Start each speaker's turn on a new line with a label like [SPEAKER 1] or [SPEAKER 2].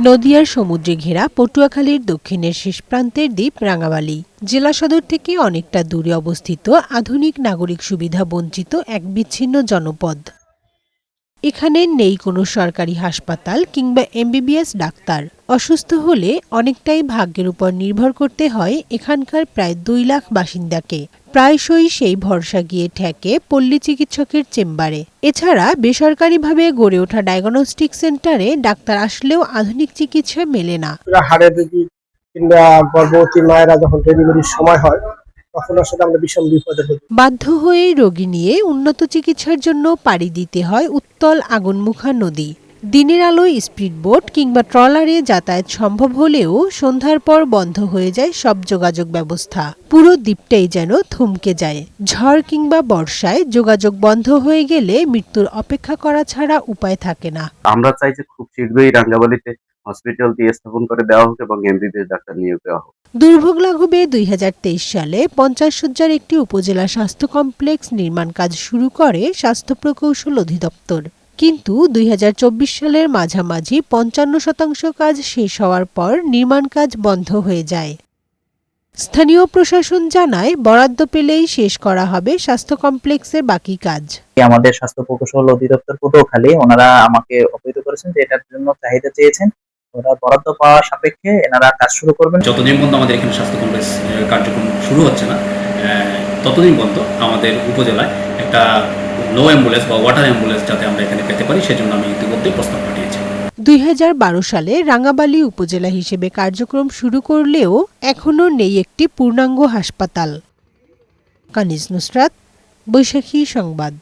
[SPEAKER 1] নদিয়ার সমুদ্রে ঘেরা পটুয়াখালীর দক্ষিণের শেষ প্রান্তের দ্বীপ রাঙাবালি জেলা সদর থেকে অনেকটা দূরে অবস্থিত আধুনিক নাগরিক সুবিধা বঞ্চিত এক বিচ্ছিন্ন জনপদ। এখানে নেই কোনো সরকারি হাসপাতাল কিংবা এমবিবিএস ডাক্তার। অসুস্থ হলে অনেকটাই ভাগ্যের উপর নির্ভর করতে হয় এখানকার প্রায় দুই লাখ বাসিন্দাকে। প্রায়শই সেই ভরসা গিয়ে ঠেকে পল্লী চিকিৎসকের চেম্বারে। এছাড়া বেসরকারিভাবে গড়ে ওঠা ডায়াগনস্টিক সেন্টারে ডাক্তার আসলেও আধুনিক চিকিৎসা মেলে না।
[SPEAKER 2] রোগী কিংবা গর্ভবতী মায়েরা যখন ডেলিভারির সময় হয় তখন আসলে আমরা ভীষণ বিপদে পড়ি।
[SPEAKER 1] বাধ্য হয়ে রোগী নিয়ে উন্নত চিকিৎসার জন্য পাড়ি দিতে হয় উত্তল আগুনমুখা নদী। দিনের আলোয় স্পিডবোট কিংবা ট্রলারে যাতায়াত সম্ভব হলেও সন্ধ্যার পর বন্ধ হয়ে যায় সব যোগাযোগ ব্যবস্থা। পুরো দ্বীপটাই যেন থমকে যায়। ঝড় কিংবা বর্ষায় যোগাযোগ বন্ধ হয়ে গেলে মৃত্যুর অপেক্ষা করা ছাড়া উপায় থাকে না।
[SPEAKER 3] আমরা চাই যে খুব শীঘ্রই রাঙ্গাবালিতে হসপিটালটি স্থাপন করে দেওয়া হোক এবং এমবিবিএস ডাক্তার নিয়োগ দেওয়া হোক।
[SPEAKER 1] দুর্ভোগ লাঘবে দুই হাজার তেইশ সালে পঞ্চাশ সজ্জার একটি উপজেলা স্বাস্থ্য কমপ্লেক্স নির্মাণ কাজ শুরু করে স্বাস্থ্য প্রকৌশল অধিদপ্তর। কিন্তু দুই হাজার চব্বিশ সালের মাঝামাঝি পঞ্চান্ন শতাংশ কাজ শেষ হওয়ার পর নির্মাণ কাজ বন্ধ হয়ে যায়। স্থানীয় প্রশাসন জানায় বরাদ্দ পেলেই শেষ করা হবে স্বাস্থ্য কমপ্লেক্সের বাকি কাজ।
[SPEAKER 4] আমাদের স্বাস্থ্য প্রকৌশল অধিদপ্তর পটুয়াখালী ওনারা আমাকে অবহিত করেছেন যে এটার জন্য চাহিদা চেয়েছেন। ওরা বরাদ্দ পাওয়া সাপেক্ষে এনারা কাজ শুরু করবেন।
[SPEAKER 5] যতদিন পর্যন্ত আমাদের এখানে স্বাস্থ্য কমপ্লেক্স কার্যক্রম শুরু হচ্ছে না ততদিন পর্যন্ত আমাদের উপজেলায় একটা লো অ্যাম্বুলেন্স বা ওয়াটার অ্যাম্বুলেন্স যাতে আমরা এখানে পেতে পারি, সেজন্য আমি ইতিমধ্যেই প্রস্তাব পাঠিয়েছি।
[SPEAKER 1] দুই হাজার বারো সালে রাঙাবালি উপজেলা হিসেবে কার্যক্রম শুরু করলেও এখনও নেই একটি পূর্ণাঙ্গ হাসপাতাল। কানিজ নুসরাত, বৈশাখী সংবাদ।